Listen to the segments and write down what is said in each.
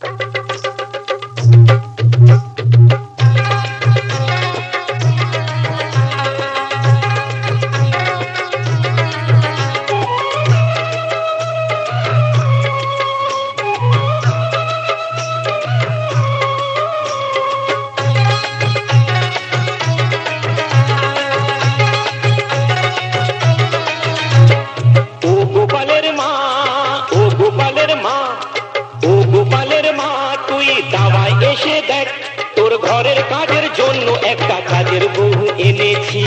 ও বহু এনেছি।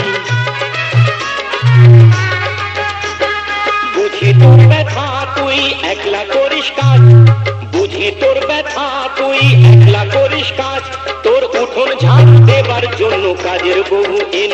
বুঝি তোর ব্যথা, তুই একলা করিস কাজ। বুঝি তোর ব্যথা, তুই একলা করিস কাজ। তোর উঠোন ঝাড় দেবার জন্য কাজের বহু এনেছি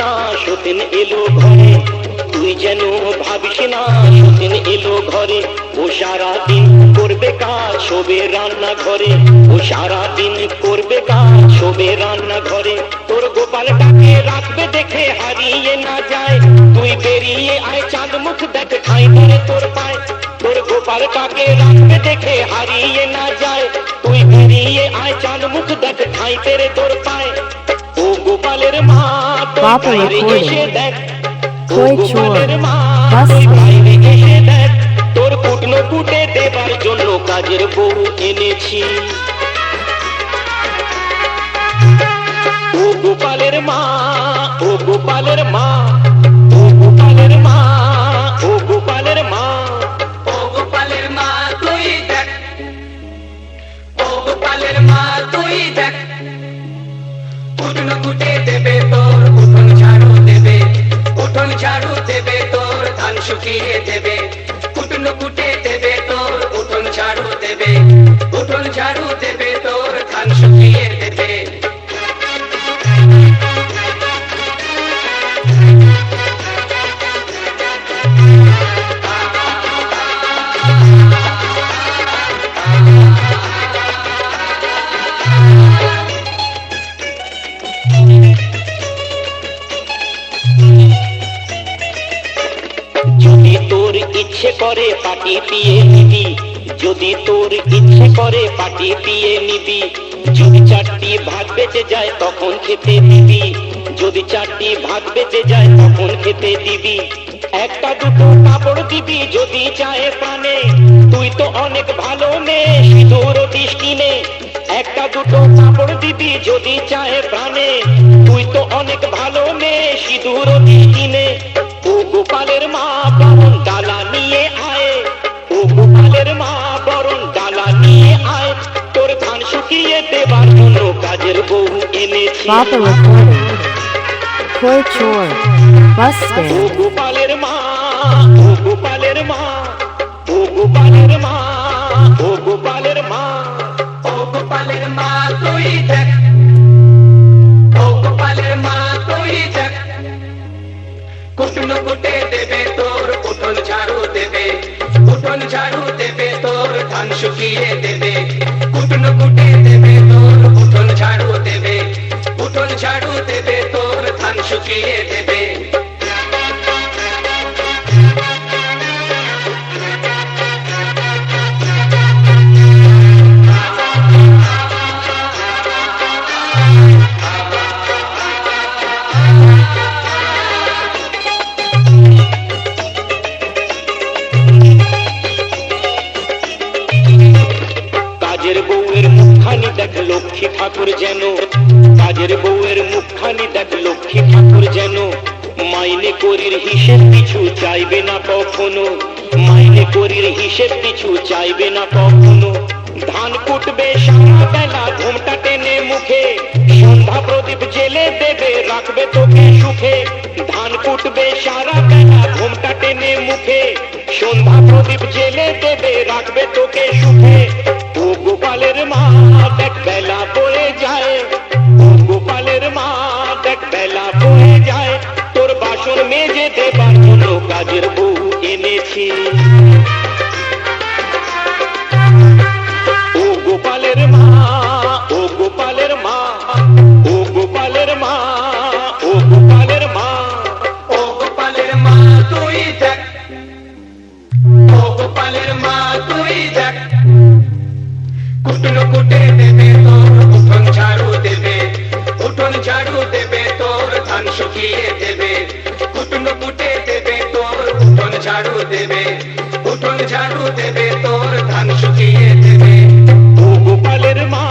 না সতীন এলো ঘরে। তুই যেন ভাবিস না সতীন এলো ঘরে। ও সারা দিন করবে কাজ, শোবে রান্না ঘরে ও সারা দিন করবে কাজ, শোবে রান্না ঘরে তোর গোপালটাকে রাখবে দেখে হারিয়ে না যায়। তুই বেরিয়ে আয়, চাঁদ মুখ দেখ, ঠাই ধরে তোর পায়। তোর গোপালটাকে রাখবে দেখে হারিয়ে না যায়। তুই বেরিয়ে আয়, চাঁদ মুখ দেখ, ঠাই তেরে তোর পায়। গোপালের মা তোর recording. chore. মা Bus দেখ। তোর কুটনো কুটে দেবার জন্য কাজের বউ এনেছি। ও গোপালের মা ও গোপালের মা ও গোপালের মা ও গোপালের মা। ও গোপালের মা তুই দেখ। ও গোপালের মা তুই দেখ। কুটে দেবে তোর, উঠোন ঝাড়ু দেবে। উঠোন ঝাড়ু দেবে তোর, ধান শুকিয়ে দেবে। উঠোন কুটে ইচ্ছে করে পাটি পিয়ে নিবি। যদি তোর ইচ্ছে করে পাটি পিয়ে নিবি, যদি চারটি ভাত বেঁচে যায় তখন খেতে দিবি। যদি চারটি ভাত বেঁচে যায় তখন খেতে দিবি। একটা দুটো কাপড় দিবি যদি চায় প্রাণে তুই তো অনেক ভালো মেয়ে সিঁদুর দিস কিনে একটা দুটো কাপড় দিবি যদি চায় প্রাণে তুই তো অনেক দেবার জন্য কাজের বউ এনেছি। ও গোপালের মা ও গোপালের মা ও গোপালের মা ও গোপালের মা ও গোপালের মা তুই দেখ। ও গোপালের মা তুই দেখ। কুটনো কুটে দেবে তোর উঠোন ঝাড়ু দেবে উঠোন ঝাড়ু দেবে তোর ধান শুকিয়ে দেবে। লক্ষ্মী ঠাকুর যেন। কাজের বউয়ের মুখখানি দেখ লক্ষ্মী ঠাকুর যেন। মাইনে করির হিসেব কিছু চাইবে না কখনো। মাইনে করির হিসেব কিছু চাইবে না কখনো। ধান কুটবে সারা বেলা, ঘুমটা টেনে মুখে। সন্ধ্যা প্রদীপ জেলে দেবে, রাখবে তোকে সুখে। ধান কুটবে সারা বেলা, ঘুমটা টেনে মুখে। সন্ধ্যা প্রদীপ জেলে দেবে, রাখবে তোকে সুখে। গোপালের মা তুই দেখ। কুটনো কুটে দেবে তোর উঠোন ঝাড়ু দেবে। উঠোন ঝাড়ু দেবে তোর ধান শুকিয়ে দেবে। কুটনো কুটে দেবে তোর উঠোন ঝাড়ু দেবে। উঠোন ঝাড়ু দেবে তোর ধান শুকিয়ে দেবে। ও গোপালের মা